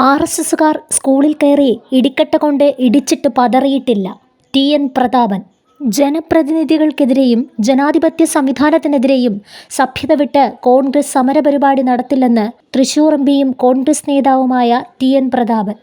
R S എസുകാർ സ്കൂളിൽ കയറി ഇടിക്കട്ട കൊണ്ട് ഇടിച്ചിട്ട് പതറിയിട്ടില്ല. ടി. എൻ. പ്രതാപൻ. ജനപ്രതിനിധികൾക്കെതിരെയും ജനാധിപത്യ സംവിധാനത്തിനെതിരെയും സഭ്യത വിട്ട് കോൺഗ്രസ് സമരപരിപാടി നടത്തില്ലെന്ന് തൃശൂർ എം പിയും കോൺഗ്രസ് നേതാവുമായ ടി. എൻ. പ്രതാപൻ.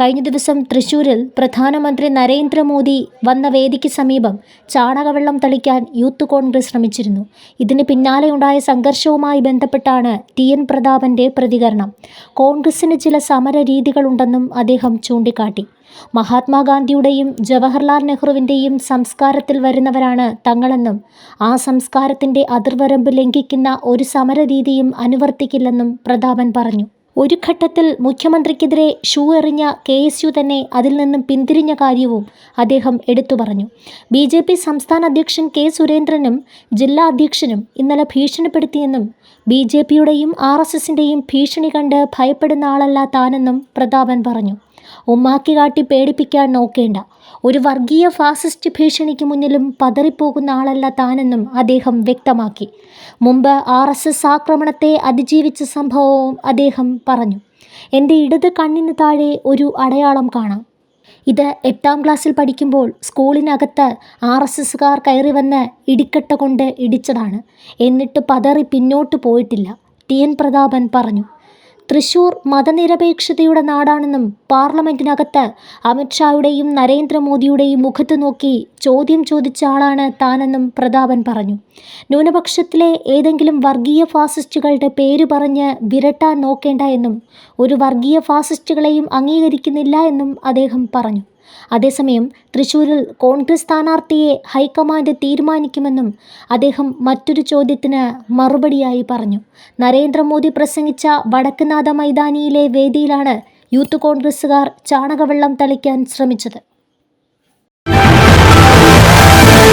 കഴിഞ്ഞ ദിവസം തൃശൂരിൽ പ്രധാനമന്ത്രി നരേന്ദ്രമോദി വന്ന വേദിക്ക് സമീപം ചാണകവെള്ളം തളിക്കാൻ യൂത്ത് കോൺഗ്രസ് ശ്രമിച്ചിരുന്നു. ഇതിന് പിന്നാലെയുണ്ടായ സംഘർഷവുമായി ബന്ധപ്പെട്ടാണ് ടി. എൻ. പ്രതാപന്റെ പ്രതികരണം. കോൺഗ്രസിന് ചില സമര രീതികളുണ്ടെന്നും അദ്ദേഹം ചൂണ്ടിക്കാട്ടി. മഹാത്മാഗാന്ധിയുടെയും ജവഹർലാൽ നെഹ്റുവിന്റെയും സംസ്കാരത്തിൽ വരുന്നവരാണ് തങ്ങളെന്നും ആ സംസ്കാരത്തിന്റെ അതിർവരമ്പ് ലംഘിക്കുന്ന ഒരു സമര രീതിയും അനുവർത്തിക്കില്ലെന്നും പ്രതാപൻ പറഞ്ഞു. ഒരു ഘട്ടത്തിൽ മുഖ്യമന്ത്രിക്കെതിരെ ഷൂ എറിഞ്ഞ കെ എസ് യു തന്നെ അതിൽ നിന്നും പിന്തിരിഞ്ഞ കാര്യവും അദ്ദേഹം എടുത്തു പറഞ്ഞു. ബി ജെ പി സംസ്ഥാന അധ്യക്ഷൻ കെ സുരേന്ദ്രനും ജില്ലാ അധ്യക്ഷനും ഇന്നലെ ഭീഷണിപ്പെടുത്തിയെന്നും ബി ജെ പിയുടെയും ആർ എസ് എസിന്റെയും ഭീഷണി കണ്ട് ഭയപ്പെടുന്ന ആളല്ല താനെന്നും പ്രതാപൻ പറഞ്ഞു. ഉമ്മാക്കി കാട്ടി പേടിപ്പിക്കാൻ നോക്കേണ്ട. ഒരു വർഗീയ ഫാസിസ്റ്റ് ഭീഷണിക്ക് മുന്നിലും പതറിപ്പോകുന്ന ആളല്ല താനെന്നും അദ്ദേഹം വ്യക്തമാക്കി. മുമ്പ് ആർ എസ് എസ് ആക്രമണത്തെ അതിജീവിച്ച സംഭവവും അദ്ദേഹം പറഞ്ഞു. എന്റെ ഇടത് കണ്ണിന് താഴെ ഒരു അടയാളം കാണാം. ഇത് എട്ടാം ക്ലാസ്സിൽ പഠിക്കുമ്പോൾ സ്കൂളിനകത്ത് ആർ എസ് എസ്സുകാർ കയറി വന്ന് ഇടിക്കട്ട കൊണ്ട് ഇടിച്ചതാണ്. എന്നിട്ട് പതറി പിന്നോട്ട് പോയിട്ടില്ല ടി. എൻ. പ്രതാപൻ പറഞ്ഞു. തൃശൂർ മതനിരപേക്ഷതയുടെ നാടാണെന്നും പാർലമെന്റിനകത്ത് അമിത്ഷായുടെയും നരേന്ദ്രമോദിയുടെയും മുഖത്ത് നോക്കി ചോദ്യം ചോദിച്ച ആളാണ് താനെന്നും പ്രതാപൻ പറഞ്ഞു. ന്യൂനപക്ഷത്തിലെ ഏതെങ്കിലും വർഗീയ ഫാസിസ്റ്റുകളുടെ പേര് പറഞ്ഞ് വിരട്ടാൻ നോക്കേണ്ട എന്നും ഒരു വർഗീയ ഫാസിസ്റ്റുകളെയും അംഗീകരിക്കുന്നില്ല എന്നും അദ്ദേഹം പറഞ്ഞു. അതേസമയം തൃശൂരിൽ കോൺഗ്രസ് സ്ഥാനാർത്ഥിയെ ഹൈക്കമാൻഡ് തീരുമാനിക്കുമെന്നും അദ്ദേഹം മറ്റൊരു ചോദ്യത്തിന് മറുപടിയായി പറഞ്ഞു. നരേന്ദ്രമോദി പ്രസംഗിച്ച വടക്കുനാഥ മൈതാനിയിലെ വേദിയിലാണ് യൂത്ത് കോൺഗ്രസ്സുകാർ ചാണകവെള്ളം തളിക്കാൻ ശ്രമിച്ചത്.